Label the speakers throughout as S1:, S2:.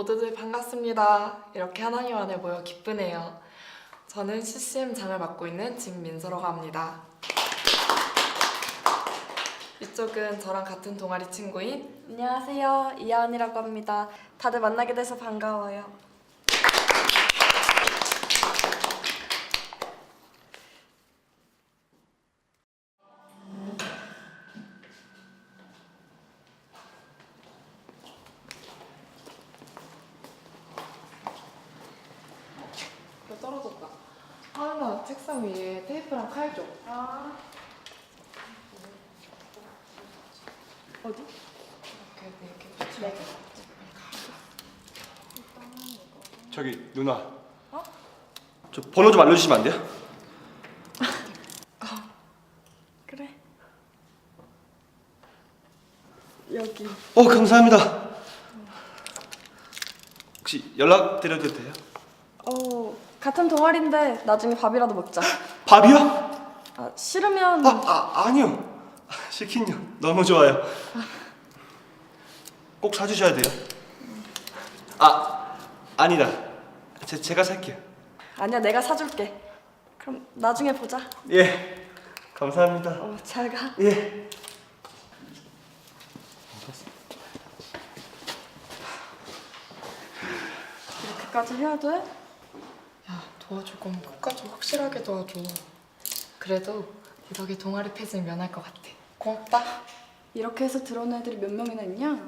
S1: 모두들 반갑습니다. 이렇게 하나님 안에 모여 기쁘네요. 저는 CCM장을 맡고 있는 진민서라고 합니다. 이쪽은 저랑 같은 동아리 친구인
S2: 안녕하세요. 이하은이라고 합니다. 다들 만나게 돼서 반가워요.
S1: 이거 떨어졌다. 하은아 책상 위에 테이프랑 칼 줘.
S2: 아, 어디?
S1: 이렇게 이렇게 붙여.
S2: 네.
S3: 저기 누나.
S2: 어?
S3: 저 번호 좀 알려주시면 안 돼요?
S2: 그래. 여기.
S3: 어 감사합니다. 혹시 연락 드려도 돼요?
S2: 어, 같은 동아리인데 나중에 밥이라도 먹자.
S3: 밥이요?
S2: 아, 싫으면
S3: 아, 아 아니요. 시킨요. 너무 좋아요. 꼭 사주셔야 돼요. 아 아니다. 제, 제가 살게요.
S2: 아니야, 내가 사줄게. 그럼 나중에 보자.
S3: 예. 감사합니다.
S2: 어, 잘 가.
S3: 예.
S2: 이렇게까지 해야 돼?
S1: 야 도와줄 거면 끝까지 확실하게 도와줘. 그래도 이 덕에 동아리 폐지는 면할 것 같아. 고맙다.
S2: 이렇게 해서 들어온 애들이 몇 명이나 있냐?
S1: 야,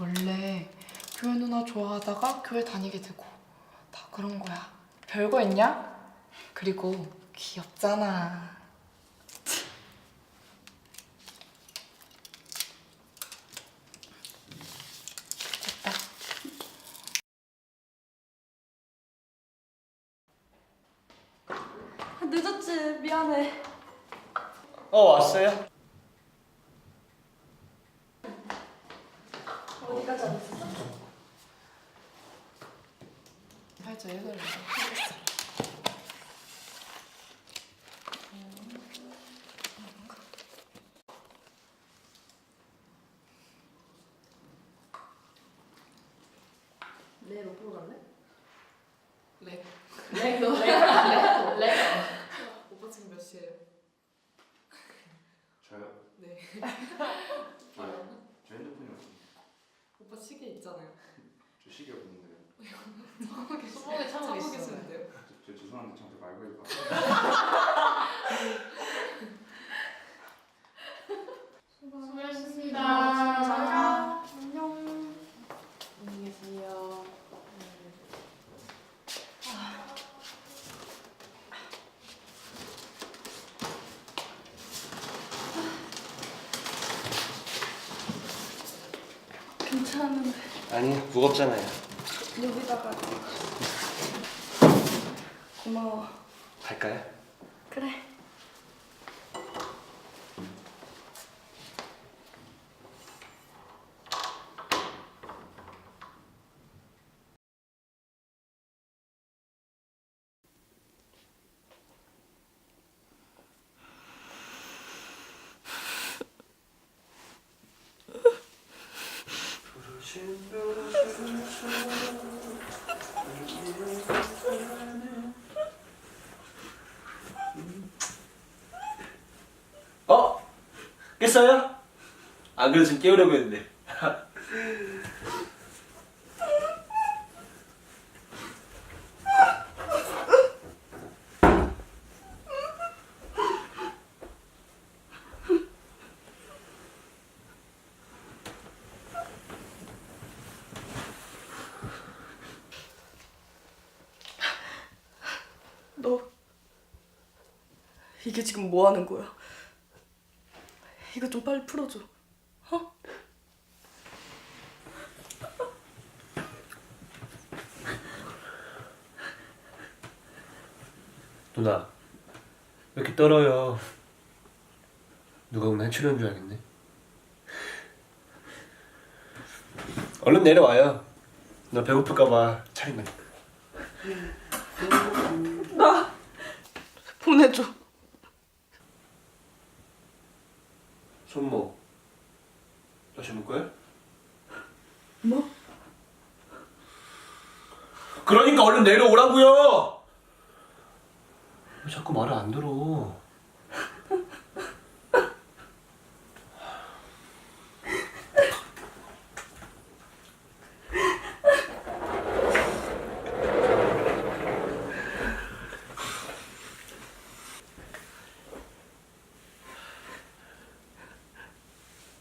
S1: 원래 교회 누나 좋아하다가 교회 다니게 되고 다 그런 거야. 별거 있냐? 그리고 귀엽잖아.
S2: 늦었지. 미안해.
S3: 어 왔어요?
S2: 어디까지 안 했어?
S1: 팔자 해달라.
S2: 내일 못 보러 갈래?
S1: 렉.
S2: 렉, 렉, 렉.
S1: 오빠 지금 몇 시에요?
S4: 저요?
S1: 네.
S4: 아, 저 핸드폰이 없어요.
S1: 오빠 시계 있잖아요.
S4: 저 시계 없는데요.
S1: 소목에 차고 계시는데요.
S4: 저, 저 죄송한데 저한테 말고 해봐.
S5: 수고하셨습니다.
S2: 잘 가. 안녕.
S5: 안녕히 계세요.
S2: 괜찮은데
S3: 아니 무겁잖아요.
S2: 여기다가 고마워.
S3: 갈까요?
S2: 그래.
S6: 어? 깼어요? 안 그래도 지금 깨우려고 했는데.
S2: 너 이게 지금 뭐 하는 거야? 이거 좀 빨리 풀어줘. 어?
S6: 누나, 왜 이렇게 떨어요? 누가 오늘 해치려는 줄 알겠네. 얼른 내려와요. 나 배고플까봐 차린 거니까.
S2: 나 보내줘.
S6: 손목. 너 주물 거야?
S2: 뭐?
S6: 그러니까 얼른 내려오라고요. 왜 자꾸 말을 안 들어?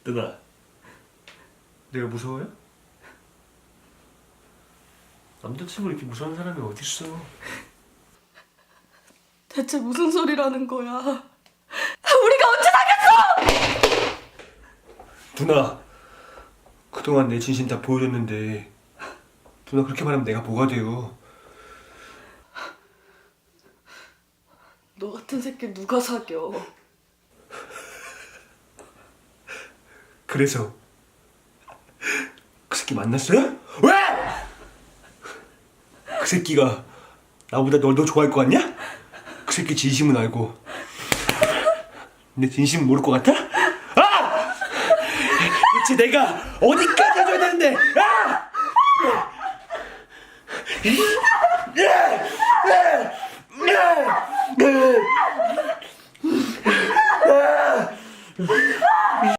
S6: 누나, 내가 무서워요? 남자친구 이렇게 무서운 사람이 어딨어?
S2: 대체 무슨 소리라는 거야? 우리가 언제 사귀었어?
S6: 누나, 그동안 내 진심 다 보여줬는데 누나 그렇게 말하면 내가 뭐가 돼요?
S2: 너 같은 새끼 누가 사겨?
S6: 그래서 그 새끼 만났어요? 왜? 그 새끼가 나보다 널 더 좋아할 것 같냐? 그 새끼 진심은 알고 내 진심 모를 것 같아? 아! 대체 내가 어디까지 해줘야 되는데? 아! 야!